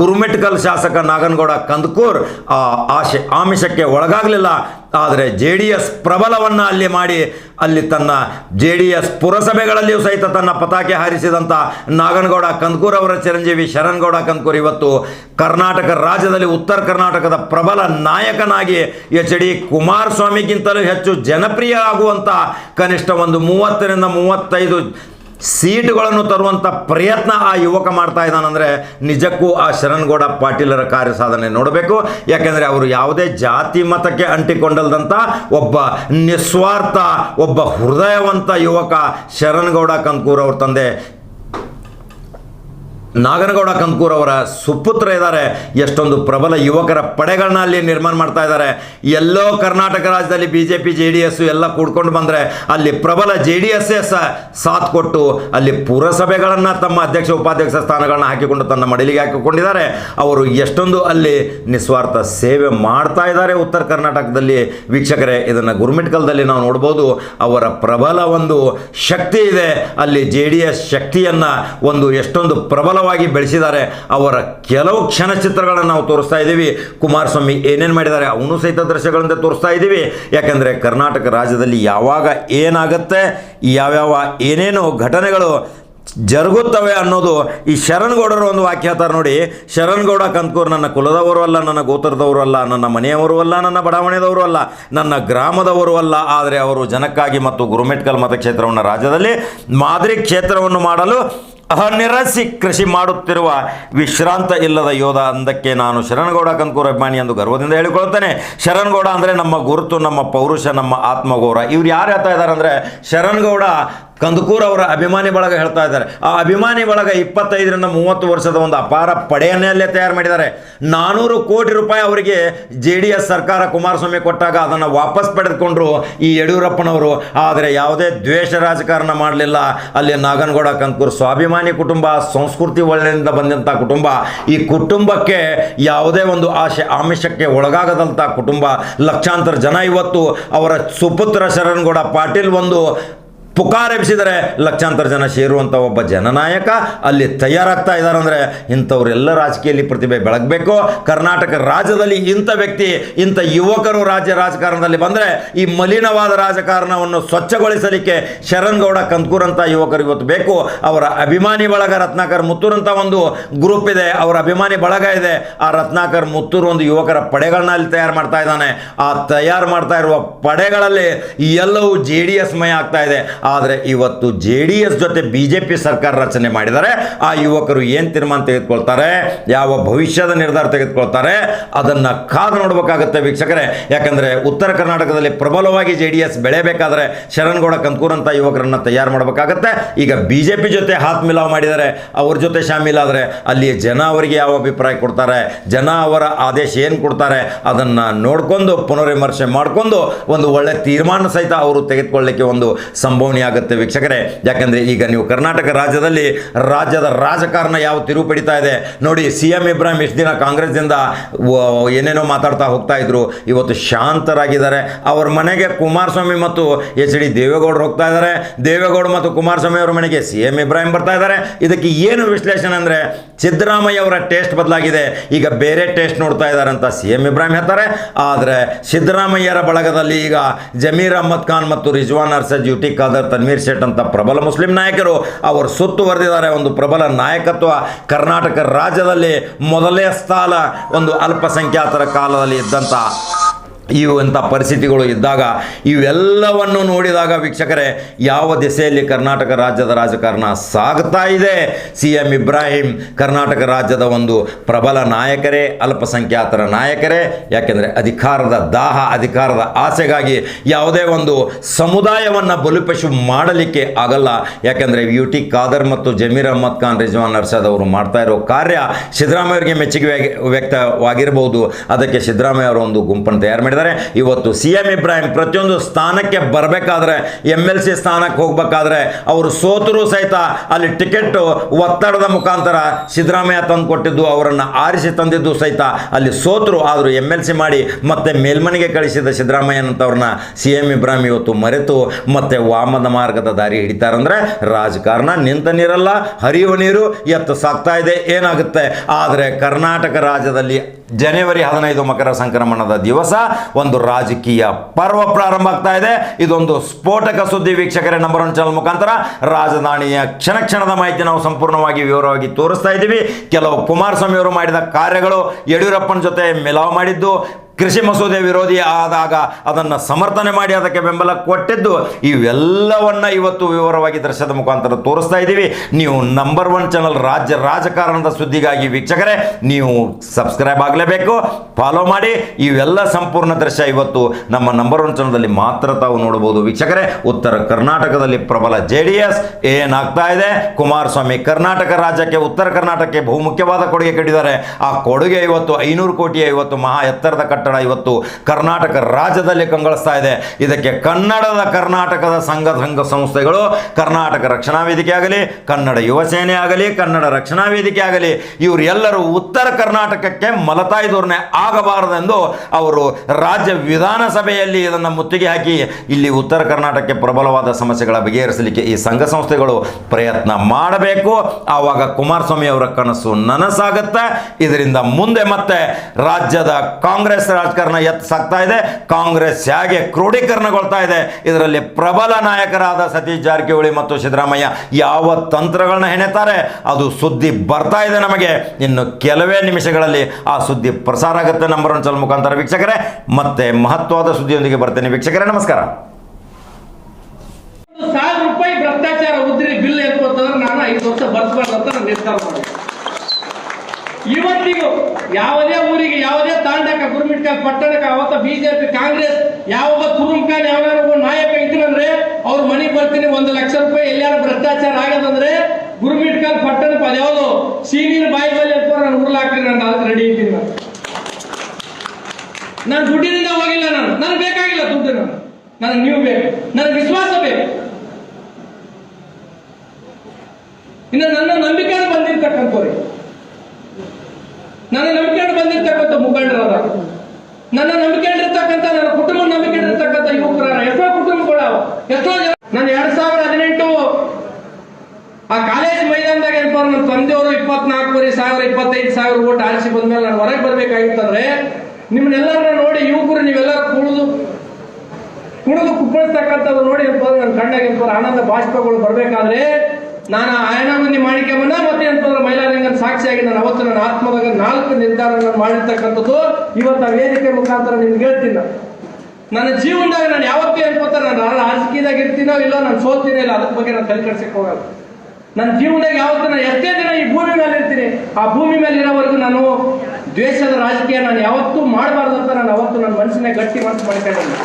[SPEAKER 1] ಗುರುಮಿಟ್ಕಲ್ ಶಾಸಕ ನಾಗನಗೌಡ ಕಂದಕೂರ್ ಆ ಆಶೆ ಆಮಿಷಕ್ಕೆ ಒಳಗಾಗಲಿಲ್ಲ. ಆದರೆ ಜೆ ಡಿ ಎಸ್ ಪ್ರಬಲವನ್ನು ಅಲ್ಲಿ ಮಾಡಿ, ಅಲ್ಲಿ ತನ್ನ ಜೆ ಡಿ ಎಸ್ ಪುರಸಭೆಗಳಲ್ಲಿಯೂ ಸಹಿತ ತನ್ನ ಪತಾಕೆ ಹಾರಿಸಿದಂಥ ನಾಗನಗೌಡ ಕಂದಕೂರ್ ಅವರ ಚಿರಂಜೀವಿ ಶರಣ್ಗೌಡ ಕಂದಕೂರ್ ಇವತ್ತು ಕರ್ನಾಟಕ ರಾಜ್ಯದಲ್ಲಿ ಉತ್ತರ ಕರ್ನಾಟಕದ ಪ್ರಬಲ ನಾಯಕನಾಗಿ ಎಚ್ ಡಿ ಕುಮಾರಸ್ವಾಮಿಗಿಂತಲೂ ಹೆಚ್ಚು ಜನಪ್ರಿಯ ಆಗುವಂಥ ಕನಿಷ್ಠ ಒಂದು ಮೂವತ್ತರಿಂದ ಮೂವತ್ತೈದು ಸೀಟುಗಳನ್ನು ತರುವಂಥ ಪ್ರಯತ್ನ ಆ ಯುವಕ ಮಾಡ್ತಾ ಇದ್ದಾನಂದರೆ ನಿಜಕ್ಕೂ ಆ ಶರಣ್ಗೌಡ ಪಾಟೀಲರ ಕಾರ್ಯ ಸಾಧನೆ ನೋಡಬೇಕು. ಯಾಕೆಂದರೆ ಅವರು ಯಾವುದೇ ಜಾತಿ ಮತಕ್ಕೆ ಅಂಟಿಕೊಂಡಲ್ದಂಥ ಒಬ್ಬ ನಿಸ್ವಾರ್ಥ, ಒಬ್ಬ ಹೃದಯವಂತ ಯುವಕ ಶರಣ್ಗೌಡ ಕಂದಕೂರ್ ಅವ್ರ ತಂದೆ ನಾಗನಗೌಡ ಕಂದಕೂರ್ ಅವರ ಸುಪುತ್ರ ಇದ್ದಾರೆ. ಎಷ್ಟೊಂದು ಪ್ರಬಲ ಯುವಕರ ಪಡೆಗಳನ್ನ ಅಲ್ಲಿ ನಿರ್ಮಾಣ ಮಾಡ್ತಾ ಇದ್ದಾರೆ. ಎಲ್ಲೋ ಕರ್ನಾಟಕ ರಾಜ್ಯದಲ್ಲಿ B J P J D S ಎಲ್ಲ ಕೂಡ್ಕೊಂಡು ಬಂದರೆ ಅಲ್ಲಿ ಪ್ರಬಲ ಜೆ ಡಿ ಎಸ್ ಸಾಥ್ ಕೊಟ್ಟು ಅಲ್ಲಿ ಪುರಸಭೆಗಳನ್ನು ತಮ್ಮ ಅಧ್ಯಕ್ಷ, ಉಪಾಧ್ಯಕ್ಷ ಸ್ಥಾನಗಳನ್ನ ಹಾಕಿಕೊಂಡು ತನ್ನ ಮಡಿಲಿಗೆ ಹಾಕಿಕೊಂಡಿದ್ದಾರೆ. ಅವರು ಎಷ್ಟೊಂದು ಅಲ್ಲಿ ನಿಸ್ವಾರ್ಥ ಸೇವೆ ಮಾಡ್ತಾ ಇದ್ದಾರೆ ಉತ್ತರ ಕರ್ನಾಟಕದಲ್ಲಿ. ವೀಕ್ಷಕರೇ, ಇದನ್ನು ಗುರುಮಿಟ್ಕಲ್ದಲ್ಲಿ ನಾವು ನೋಡ್ಬೋದು. ಅವರ ಪ್ರಬಲ ಒಂದು ಶಕ್ತಿ ಇದೆ. ಅಲ್ಲಿ ಜೆ ಡಿ ಎಸ್ ಶಕ್ತಿಯನ್ನು ಒಂದು ಎಷ್ಟೊಂದು ಪ್ರಬಲವಾಗಿ ಬೆಳೆಸಿದ್ದಾರೆ. ಅವರ ಕೆಲವು ಕ್ಷಣಚಿತ್ರಗಳನ್ನು ನಾವು ತೋರಿಸ್ತಾ ಇದ್ದೀವಿ. ಕುಮಾರಸ್ವಾಮಿ ಏನೇನು ಮಾಡಿದ್ದಾರೆ ಅವನು ಸಹಿತ ದೃಶ್ಯಗಳಿಂದ ತೋರಿಸ್ತಾ ಇದ್ದೀವಿ. ಯಾಕಂದರೆ ಕರ್ನಾಟಕ ರಾಜ್ಯದಲ್ಲಿ ಯಾವಾಗ ಏನಾಗುತ್ತೆ, ಯಾವ್ಯಾವ ಏನೇನು ಘಟನೆಗಳು ಜರುಗುತ್ತವೆ ಅನ್ನೋದು ಈ ಶರಣ್ಗೌಡರು ಒಂದು ವಾಕ್ಯ ಹೇಳ್ತಾರೆ ನೋಡಿ. ಶರಣ್ಗೌಡ ಕಂದಕೂರು ನನ್ನ ಕುಲದವರು ಅಲ್ಲ, ನನ್ನ ಗೋತ್ರದವರು ಅಲ್ಲ, ನನ್ನ ಮನೆಯವರು ಅಲ್ಲ, ನನ್ನ ಬಡಾವಣೆಯವರು ಅಲ್ಲ, ನನ್ನ ಗ್ರಾಮದವರು ಅಲ್ಲ. ಆದರೆ ಅವರು ಜನಕ್ಕಾಗಿ ಮತ್ತು ಗುರುಮೆಟ್ಕಲ್ ಮತಕ್ಷೇತ್ರವನ್ನು ರಾಜ್ಯದಲ್ಲಿ ಮಾದರಿ ಕ್ಷೇತ್ರವನ್ನು ಮಾಡಲು ಅಹನಿರಸಿ ಕೃಷಿ ಮಾಡುತ್ತಿರುವ ವಿಶ್ರಾಂತ ಇಲ್ಲದ ಯೋಧ ಅಂದಕ್ಕೆ ನಾನು ಶರಣಗೌಡ ಕಂದಕೂರು ಅಭಿಮಾನಿ ಎಂದು ಗರ್ವದಿಂದ ಹೇಳಿಕೊಳ್ಳುತ್ತೇನೆ. ಶರಣಗೌಡ ಅಂದರೆ ನಮ್ಮ ಗುರುತು, ನಮ್ಮ ಪೌರುಷ, ನಮ್ಮ ಆತ್ಮಗೌರವ. ಇವ್ರು ಯಾರು ಹೇಳ್ತಾ ಇದ್ದಾರೆ ಅಂದರೆ, ಶರಣಗೌಡ ಕಂದಕೂರ್ ಅವರ ಅಭಿಮಾನಿ ಬಳಗ ಹೇಳ್ತಾ ಇದ್ದಾರೆ. ಆ ಅಭಿಮಾನಿ ಬಳಗ ಇಪ್ಪತ್ತೈದರಿಂದ ಮೂವತ್ತು ವರ್ಷದ ಒಂದು ಅಪಾರ ಪಡೆಯನ್ನೇ ತಯಾರು ಮಾಡಿದ್ದಾರೆ. ನಾನೂರು ಕೋಟಿ ರೂಪಾಯಿ ಅವರಿಗೆ ಜೆ ಡಿ ಎಸ್ ಸರ್ಕಾರ ಕುಮಾರಸ್ವಾಮಿ ಕೊಟ್ಟಾಗ ಅದನ್ನು ವಾಪಸ್ ಪಡೆದುಕೊಂಡ್ರು ಈ ಯಡಿಯೂರಪ್ಪನವರು. ಆದರೆ ಯಾವುದೇ ದ್ವೇಷ ರಾಜಕಾರಣ ಮಾಡಲಿಲ್ಲ. ಅಲ್ಲಿ ನಾಗನಗೌಡ, ಕಂದಕೂರ್ ಸ್ವಾಭಿಮಾನಿ ಕುಟುಂಬ, ಸಂಸ್ಕೃತಿ ಒಳ್ಳೆಯಿಂದ ಬಂದಂಥ ಕುಟುಂಬ. ಈ ಕುಟುಂಬಕ್ಕೆ ಯಾವುದೇ ಒಂದು ಆಶೆ ಆಮಿಷಕ್ಕೆ ಒಳಗಾಗದಂಥ ಕುಟುಂಬ. ಲಕ್ಷಾಂತರ ಜನ ಇವತ್ತು ಅವರ ಸುಪುತ್ರ ಶರಣಗೌಡ ಪಾಟೀಲ್ ಒಂದು ಪುಕಾರೆಬ್ಸಿದರೆ ಲಕ್ಷಾಂತರ ಜನ ಸೇರುವಂಥ ಒಬ್ಬ ಜನನಾಯಕ ಅಲ್ಲಿ ತಯಾರಾಗ್ತಾ ಇದ್ದಾರೆ ಅಂದರೆ ಇಂಥವರೆಲ್ಲ ರಾಜಕೀಯದಲ್ಲಿ ಪ್ರತಿಭೆ ಬೆಳಗಬೇಕು. ಕರ್ನಾಟಕ ರಾಜ್ಯದಲ್ಲಿ ಇಂಥ ವ್ಯಕ್ತಿ, ಇಂಥ ಯುವಕರು ರಾಜ್ಯ ರಾಜಕಾರಣದಲ್ಲಿ ಬಂದರೆ ಈ ಮಲಿನವಾದ ರಾಜಕಾರಣವನ್ನು ಸ್ವಚ್ಛಗೊಳಿಸಲಿಕ್ಕೆ ಶರಣ್ಗೌಡ, ಕಂದ್ಕೂರಂಥ ಯುವಕರು ಇವತ್ತು ಬೇಕು. ಅವರ ಅಭಿಮಾನಿ ಬಳಗ ರತ್ನಾಕರ್ ಮುತ್ತೂರು ಅಂತ ಒಂದು ಗ್ರೂಪ್ ಇದೆ. ಅವರ ಅಭಿಮಾನಿ ಬಳಗ ಇದೆ. ಆ ರತ್ನಾಕರ್ ಮುತ್ತೂರು ಒಂದು ಯುವಕರ ಪಡೆಗಳನ್ನ ಅಲ್ಲಿ ತಯಾರು ಮಾಡ್ತಾ ಇದ್ದಾನೆ. ಆ ತಯಾರು ಮಾಡ್ತಾ ಇರುವ ಪಡೆಗಳಲ್ಲಿ ಎಲ್ಲವೂ ಜೆ ಡಿ ಎಸ್ ಮಯ ಆಗ್ತಾ ಇದೆ. ಆದರೆ ಇವತ್ತು ಜೆ ಡಿ ಎಸ್ ಜೊತೆ ಬಿ ಜೆ ಪಿ ಸರ್ಕಾರ ರಚನೆ ಮಾಡಿದರೆ ಆ ಯುವಕರು ಏನು ತೀರ್ಮಾನ ತೆಗೆದುಕೊಳ್ತಾರೆ? ಯಾವ ಭವಿಷ್ಯದ ನಿರ್ಧಾರ ತೆಗೆದುಕೊಳ್ತಾರೆ? ಅದನ್ನು ಕಾದು ನೋಡಬೇಕಾಗುತ್ತೆ ವೀಕ್ಷಕರೇ. ಯಾಕಂದರೆ ಉತ್ತರ ಕರ್ನಾಟಕದಲ್ಲಿ ಪ್ರಬಲವಾಗಿ ಜೆ ಡಿ ಎಸ್ ಬೆಳೆಯಬೇಕಾದ್ರೆ ಶರಣ್ಗೌಡ ಕಂಕೂರಂಥ ಯುವಕರನ್ನು ತಯಾರು ಮಾಡಬೇಕಾಗತ್ತೆ. ಈಗ ಬಿ ಜೆ ಪಿ ಜೊತೆ ಹಾತ್ ಮಿಲಾವ್ ಮಾಡಿದರೆ ಅವ್ರ ಜೊತೆ ಶಾಮೀಲಾದರೆ ಅಲ್ಲಿ ಜನ ಅವರಿಗೆ ಯಾವ ಅಭಿಪ್ರಾಯ ಕೊಡ್ತಾರೆ? ಜನ ಅವರ ಆದೇಶ ಏನು ಕೊಡ್ತಾರೆ? ಅದನ್ನು ನೋಡ್ಕೊಂಡು, ಪುನರ್ವಿಮರ್ಶೆ ಮಾಡಿಕೊಂಡು, ಒಂದು ಒಳ್ಳೆ ತೀರ್ಮಾನ ಸಹಿತ ಅವರು ತೆಗೆದುಕೊಳ್ಳಲಿಕ್ಕೆ ಒಂದು ಸಂಭವನೀಯ ಆಗುತ್ತೆ ವೀಕ್ಷಕರೇ. ಯಾಕಂದರೆ ಈಗ ನೀವು ಕರ್ನಾಟಕ ರಾಜ್ಯದಲ್ಲಿ ರಾಜ್ಯದ ರಾಜಕಾರಣ ಯಾವ ತಿರುವು ಪಡಿತಾ ಇದೆ. ನೋಡಿ, ಸಿ ಎಂ ಇಬ್ರಾಹಿಂ ಇಷ್ಟು ದಿನ ಕಾಂಗ್ರೆಸ್ದಿಂದ ಏನೇನೋ ಮಾತಾಡ್ತಾ ಹೋಗ್ತಾ ಇದ್ರು. ಇವತ್ತು ಶಾಂತರಾಗಿದ್ದಾರೆ. ಅವ್ರ ಮನೆಗೆ ಕುಮಾರಸ್ವಾಮಿ ಮತ್ತು ಎಚ್ ಡಿ ದೇವೇಗೌಡರು ಹೋಗ್ತಾ ಇದ್ದಾರೆ. ದೇವೇಗೌಡ ಮತ್ತು ಕುಮಾರಸ್ವಾಮಿ ಅವರ ಮನೆಗೆ ಸಿ ಎಂ ಇಬ್ರಾಹಿಂ ಬರ್ತಾ ಇದ್ದಾರೆ. ಇದಕ್ಕೆ ಏನು ವಿಶ್ಲೇಷಣೆ ಅಂದರೆ ಸಿದ್ದರಾಮಯ್ಯ ಅವರ ಟೇಸ್ಟ್ ಬದಲಾಗಿದೆ. ಈಗ ಬೇರೆ ಟೇಸ್ಟ್ ನೋಡ್ತಾ ಇದ್ದಾರೆ ಅಂತ ಸಿ ಎಂ ಇಬ್ರಾಹಿಂ ಹೇಳ್ತಾರೆ. ಆದರೆ ಸಿದ್ದರಾಮಯ್ಯರ ಬಳಗದಲ್ಲಿ ಈಗ ಜಮೀರ್ ಅಹಮದ್ ಖಾನ್ ಮತ್ತು ರಿಜ್ವಾನ್ ಅರ್ಸದ್ ಯುಟಿ ಖಾದರ್ ತನ್ವೀರ್ ಸೇಠ್ ಅಂತ ಪ್ರಬಲ ಮುಸ್ಲಿಂ ನಾಯಕರು ಅವರು ಸುತ್ತುವರೆದಿದ್ದಾರೆ ಒಂದು ಪ್ರಬಲ ನಾಯಕತ್ವ ಕರ್ನಾಟಕ ರಾಜ್ಯದಲ್ಲಿ ಮೊದಲೇ ಸ್ಥಾನ ಒಂದು ಅಲ್ಪಸಂಖ್ಯಾತರ ಕಾಲದಲ್ಲಿ ಇದ್ದಂಥ ಇವಂಥ ಪರಿಸ್ಥಿತಿಗಳು ಇದ್ದಾಗ ಇವೆಲ್ಲವನ್ನು ನೋಡಿದಾಗ ವೀಕ್ಷಕರೇ, ಯಾವ ದಿಸೆಯಲ್ಲಿ ಕರ್ನಾಟಕ ರಾಜ್ಯದ ರಾಜಕಾರಣ ಸಾಗ್ತಾ ಇದೆ? ಸಿ ಎಂ ಇಬ್ರಾಹಿಂ ಕರ್ನಾಟಕ ರಾಜ್ಯದ ಒಂದು ಪ್ರಬಲ ನಾಯಕರೇ, ಅಲ್ಪಸಂಖ್ಯಾತರ ನಾಯಕರೇ, ಯಾಕೆಂದರೆ ಅಧಿಕಾರದ ದಾಹ, ಅಧಿಕಾರದ ಆಸೆಗಾಗಿ ಯಾವುದೇ ಒಂದು ಸಮುದಾಯವನ್ನು ಬಲಿಪಶು ಮಾಡಲಿಕ್ಕೆ ಆಗಲ್ಲ. ಯಾಕೆಂದರೆ ಯು ಟಿ ಖಾದರ್ ಮತ್ತು ಜಮೀರ್ ಅಹಮದ್ ಖಾನ್, ರಿಜ್ವಾನ್ ಅರ್ಷದ್ ಅವರು ಮಾಡ್ತಾ ಇರೋ ಕಾರ್ಯ ಸಿದ್ದರಾಮಯ್ಯ ಅವರಿಗೆ ಮೆಚ್ಚುಗೆ ವ್ಯ- ವ್ಯಕ್ತವಾಗಿರಬಹುದು ಅದಕ್ಕೆ ಸಿದ್ದರಾಮಯ್ಯ ಅವರು ಒಂದು ಗುಂಪನ್ನು ತಯಾರು ಮಾಡಿದ್ದಾರೆ. ಇವತ್ತು ಸಿ ಎಂ ಇಬ್ರಾಹಿಂ ಪ್ರತಿಯೊಂದು ಸ್ಥಾನಕ್ಕೆ ಬರಬೇಕಾದ್ರೆ ಎಂ ಎಲ್ ಸಿ ಸ್ಥಾನಕ್ಕೆ ಹೋಗಬೇಕಾದ್ರೆ ಅವರು ಸೋತರು ಸಹಿತ ಅಲ್ಲಿ ಟಿಕೆಟ್ ಒತ್ತಡದ ಮುಖಾಂತರ ಸಿದ್ದರಾಮಯ್ಯ ತಂದು ಕೊಟ್ಟಿದ್ದು ಅವರನ್ನು ಆರಿಸಿ ತಂದಿದ್ದು ಸಹಿತ ಅಲ್ಲಿ ಸೋತರು. ಆದರೂ ಎಂ ಎಲ್ ಸಿ ಮಾಡಿ ಮತ್ತೆ ಮೇಲ್ಮನೆಗೆ ಕಳಿಸಿದ ಸಿದ್ದರಾಮಯ್ಯನಂತವ್ರನ್ನ ಸಿ ಎಂ ಇಬ್ರಾಹಿಂ ಇವತ್ತು ಮರೆತು ಮತ್ತೆ ವಾಮನ ಮಾರ್ಗದ ದಾರಿ ಹಿಡಿತಾರಂದ್ರೆ ರಾಜಕಾರಣ ನಿಂತ ನೀರಲ್ಲ, ಹರಿಯುವ ನೀರು ಎತ್ತು ಸಾಕ್ತಾ ಇದೆ, ಏನಾಗುತ್ತೆ? ಆದರೆ ಕರ್ನಾಟಕ ರಾಜ್ಯದಲ್ಲಿ ಜನವರಿ ಹದಿನೈದು ಮಕರ ಸಂಕ್ರಮಣದ ದಿವಸ ಒಂದು ರಾಜಕೀಯ ಪರ್ವ ಪ್ರಾರಂಭ ಆಗ್ತಾ ಇದೆ. ಇದೊಂದು ಸ್ಫೋಟಕ ಸುದ್ದಿ ವೀಕ್ಷಕರೇ ನಂಬರ್ ಒನ್ ಚಾನಲ್ ಮುಖಾಂತರ ರಾಜಧಾನಿಯ ಕ್ಷಣ ಕ್ಷಣದ ಮಾಹಿತಿ ನಾವು ಸಂಪೂರ್ಣವಾಗಿ ವಿವರವಾಗಿ ತೋರಿಸ್ತಾ ಇದ್ದೀವಿ. ಕೆಲವು ಕುಮಾರಸ್ವಾಮಿ ಅವರು ಮಾಡಿದ ಕಾರ್ಯಗಳು ಯಡಿಯೂರಪ್ಪನ ಜೊತೆ ಮಿಲಾವ್ ಮಾಡಿದ್ದು. ಕೃಷಿ ಮಸೂದೆ ವಿರೋಧಿ ಆದಾಗ ಅದನ್ನು ಸಮರ್ಥನೆ ಮಾಡಿ ಅದಕ್ಕೆ ಬೆಂಬಲ ಕೊಟ್ಟಿದ್ದು, ಇವೆಲ್ಲವನ್ನು ಇವತ್ತು ವಿವರವಾಗಿ ದೃಶ್ಯದ ಮುಖಾಂತರ ತೋರಿಸ್ತಾ ಇದ್ದೀವಿ. ನೀವು ನಂಬರ್ ಒನ್ ಚಾನಲ್ ರಾಜ್ಯ ರಾಜಕಾರಣದ ಸುದ್ದಿಗಾಗಿ ವೀಕ್ಷಕರೇ, ನೀವು ಸಬ್ಸ್ಕ್ರೈಬ್ ಆಗಲೇಬೇಕು ಫಾಲೋ ಮಾಡಿ. ಇವೆಲ್ಲ ಸಂಪೂರ್ಣ ದೃಶ್ಯ ಇವತ್ತು ನಮ್ಮ ನಂಬರ್ ಒನ್ ಚಾನಲ್ದಲ್ಲಿ ಮಾತ್ರ ತಾವು ನೋಡಬಹುದು ವೀಕ್ಷಕರೇ. ಉತ್ತರ ಕರ್ನಾಟಕದಲ್ಲಿ ಪ್ರಬಲ ಜೆ ಡಿ ಎಸ್ ಏನಾಗ್ತಾ ಇದೆ? ಕುಮಾರಸ್ವಾಮಿ ಕರ್ನಾಟಕ ರಾಜ್ಯಕ್ಕೆ, ಉತ್ತರ ಕರ್ನಾಟಕಕ್ಕೆ ಬಹುಮುಖ್ಯವಾದ ಕೊಡುಗೆ ಕಟ್ಟಿದ್ದಾರೆ. ಆ ಕೊಡುಗೆ ಇವತ್ತು ಐನೂರು ಕೋಟಿಯ ಇವತ್ತು ಮಹಾ ಎತ್ತರದ ಕಟ್ಟಡ ಇವತ್ತು ಕರ್ನಾಟಕ ರಾಜ್ಯದಲ್ಲಿ ಕಂಗೊಳಿಸ್ತಾ ಇದೆ. ಇದಕ್ಕೆ ಕನ್ನಡದ ಕರ್ನಾಟಕದ ಸಂಘ ಸಂಘ ಸಂಸ್ಥೆಗಳು ಕರ್ನಾಟಕ ರಕ್ಷಣಾ ವೇದಿಕೆ ಆಗಲಿ, ಕನ್ನಡ ಯುವ ಸೇನೆ ಆಗಲಿ, ಕನ್ನಡ ರಕ್ಷಣಾ ವೇದಿಕೆ ಆಗಲಿ ಇವರೆಲ್ಲರೂ ಉತ್ತರ ಕರ್ನಾಟಕಕ್ಕೆ ಮಲತಾಯಿ ಧೋರಣೆ ಆಗಬಾರದೆಂದು ಅವರು ರಾಜ್ಯ ವಿಧಾನಸಭೆಯಲ್ಲಿ ಇದನ್ನು ಮುತ್ತಿಗೆ ಹಾಕಿ ಇಲ್ಲಿ ಉತ್ತರ ಕರ್ನಾಟಕಕ್ಕೆ ಪ್ರಬಲವಾದ ಸಮಸ್ಯೆಗಳ ಬಗೆಹರಿಸಲಿಕ್ಕೆ ಈ ಸಂಘ ಸಂಸ್ಥೆಗಳು ಪ್ರಯತ್ನ ಮಾಡಬೇಕು. ಆವಾಗ ಕುಮಾರಸ್ವಾಮಿ ಅವರ ಕನಸು ನನಸಾಗುತ್ತೆ. ಇದರಿಂದ ಮುಂದೆ ಮತ್ತೆ ರಾಜ್ಯದ ಕಾಂಗ್ರೆಸ್ ರಾಜಕಾರಣ ಎತ್ತ ಸಾಗ್ತಾ ಇದೆ. ಕಾಂಗ್ರೆಸ್ ಹೇಗೆ ಕ್ರೋಢೀಕರಣಗೊಳ್ತಾ ಇದೆ. ಇದರಲ್ಲಿ ಪ್ರಬಲ ನಾಯಕರಾದ ಸತೀಶ್ ಜಾರಕಿಹೊಳಿ ಮತ್ತು ಸಿದ್ದರಾಮಯ್ಯ ಯಾವ ತಂತ್ರಗಳನ್ನ ಹೆಣೆತಾರೆ ಅದು ಸುದ್ದಿ ಬರ್ತಾ ಇದೆ ನಮಗೆ. ಇನ್ನು ಕೆಲವೇ ನಿಮಿಷಗಳಲ್ಲಿ ಆ ಸುದ್ದಿ ಪ್ರಸಾರ ಆಗುತ್ತೆ. ನಂಬರ್ ಒನ್ ಚಲ ಮುಖಾಂತರ ವೀಕ್ಷಕರೇ, ಮತ್ತೆ ಮಹತ್ವದ ಸುದ್ದಿಯೊಂದಿಗೆ ಬರ್ತೇನೆ ವೀಕ್ಷಕರೇ, ನಮಸ್ಕಾರ.
[SPEAKER 2] ಸಾವಿರ ರೂಪಾಯಿ ಭ್ರಷ್ಟಾಚಾರ ಉದ್ರಿ ಬಿಲ್ ಎತ್ಕೋತಂದ್ರೆ ನಾನು ಐದು ವರ್ಷ ಬರ್ಸ್ಬಾರ್ದು ಅಂತ ನಿರ್ಧಾರ ಮಾಡಿದೆ ಇವತ್ತಿಗೂ ಯಾವುದೇ ಊರಿಗೆ, ಯಾವುದೇ ತಾಂಡಕ ಗುರುಮಿಟ್ಕ, ಪಟ್ಟಣಕ್ಕೆ, ಅವತ್ತ ಬಿಜೆಪಿ, ಕಾಂಗ್ರೆಸ್ ಯಾವ ತುರುಂಕಾನ್ ಒಬ್ಬ ನಾಯಕ ಇದ್ರಂದ್ರೆ ಅವ್ರ ಮನೆಗೆ ಬರ್ತೀನಿ, ಒಂದು ಲಕ್ಷ ರೂಪಾಯಿ ಎಲ್ಲಾರು ಭ್ರಷ್ಟಾಚಾರ ಆಗದಂದ್ರೆ ಗುರುಮಿಟ್ಕಲ್ ಪದ ಯಾವುದು? ಸೀನಿಯರ್ ಬಾಯಿ ಮೇಲೆ ಅಂತ ನಾನು ಉರ್ಲಾಕ್ತೀನಿ ನಾನು ಅದಕ್ಕೆ ರೆಡಿ ಇದ್ದೀನಿ ನಾನು. ನಾನು ದುಡ್ಡಿನಿಂದ ಹೋಗಿಲ್ಲ ನಾನು. ನನಗೆ ಬೇಕಾಗಿಲ್ಲ ದುಡ್ಡು ನಾನು. ನನಗೆ ನೀವು ಬೇಕು. ನನಗೆ ವಿಶ್ವಾಸ ಬೇಕು. ಇನ್ನು ನನ್ನ ನಂಬಿಕೆಯನ್ನು ಬಂದಿರ್ತಕ್ಕಂಥವ್ರಿ. ನನ್ನ ನಂಬಿಕೆ ಬಂದಿರ್ತಕ್ಕಂಥ ಮುಖಂಡರಾದ ನನ್ನ ನಂಬಿಕೆ ಇರ್ತಕ್ಕಂಥ ನನ್ನ ಕುಟುಂಬ ನಂಬಿಕೆ ಇರ್ತಕ್ಕಂಥ ಯುವಕರ ಎಷ್ಟೋ ಕುಟುಂಬಗಳ ಎಷ್ಟೋ ಜನ ನಾನು ಎರಡ್ ಸಾವಿರದ ಹದಿನೆಂಟು ಆ ಕಾಲೇಜ್ ಮೈದಾನದಾಗ ಏನಪ್ಪ ನನ್ನ ತಂದೆಯವರು ಇಪ್ಪತ್ನಾಲ್ಕೂವರೆ ಸಾವಿರ ಇಪ್ಪತ್ತೈದು ಸಾವಿರ ಓಟ್ ಆರಿಸಿ ಬಂದ್ಮೇಲೆ ನಾನು ಹೊರಗೆ ಬರ್ಬೇಕಾಗಿತ್ತಂದ್ರೆ ನಿಮ್ಮನ್ನೆಲ್ಲರನ್ನ ನೋಡಿ ಯುವಕರು ನೀವೆಲ್ಲ ಕುಳಿದು ಕುಡಿದು ಕುಪ್ಪಳಿಸ್ತಕ್ಕಂಥದ್ದು ನೋಡಿ ಏನಪ್ಪ ನನ್ನ ಕಣ್ಣಾಗ ಏನಪ್ಪ ಆನಂದ ಬಾಷ್ಪಗಳು ಬರಬೇಕಾದ್ರೆ ನಾನು ಆಯನಗುಂದಿ ಮಾಣಿಕ್ಯವನ್ನ ಮತ್ತೆ ಏನಪ್ಪ ಮೈಲಾರಂಗನ ಸಾಕ್ಷಿಯಾಗಿ ನಾನು ಅವತ್ತು ನನ್ನ ಆತ್ಮದಾಗ ನಾಲ್ಕು ನಿರ್ಧಾರಗಳನ್ನು ಮಾಡಿರ್ತಕ್ಕಂಥದ್ದು ಇವತ್ತು ಆ ವೇದಿಕೆ ಮುಖಾಂತರ ನಿಮ್ಗೆ ಹೇಳ್ತೀನಿ ನಾನು. ನನ್ನ ಜೀವನದಾಗ ನಾನು ಯಾವತ್ತೂ ಏನಪ್ಪ ನಾನು ರಾಜಕೀಯದಾಗ ಇರ್ತೀನೋ ಇಲ್ಲ ನಾನು ಸೋಲ್ತೀನೋ ಇಲ್ಲ ಅದ್ರ ಬಗ್ಗೆ ನಾನು ಕೆಡ್ಸಕ್ಕೆ ಹೋಗಲ್ಲ. ನನ್ನ ಜೀವನದಾಗ ಯಾವತ್ತೂ ನಾನು ಎಷ್ಟೇ ದಿನ ಈ ಭೂಮಿ ಮೇಲೆ ಇರ್ತೀನಿ ಆ ಭೂಮಿ ಮೇಲೆ ಇರೋವರೆಗೂ ನಾನು ದ್ವೇಷದ ರಾಜಕೀಯ ನಾನು ಯಾವತ್ತೂ ಮಾಡಬಾರ್ದು ಅಂತ ನಾನು ಅವತ್ತು ನನ್ನ ಮನಸ್ಸಿನ ಗಟ್ಟಿ ಮನಸ್ಸು ಮಾಡ್ಕೊಂಡಿದ್ದೀನಿ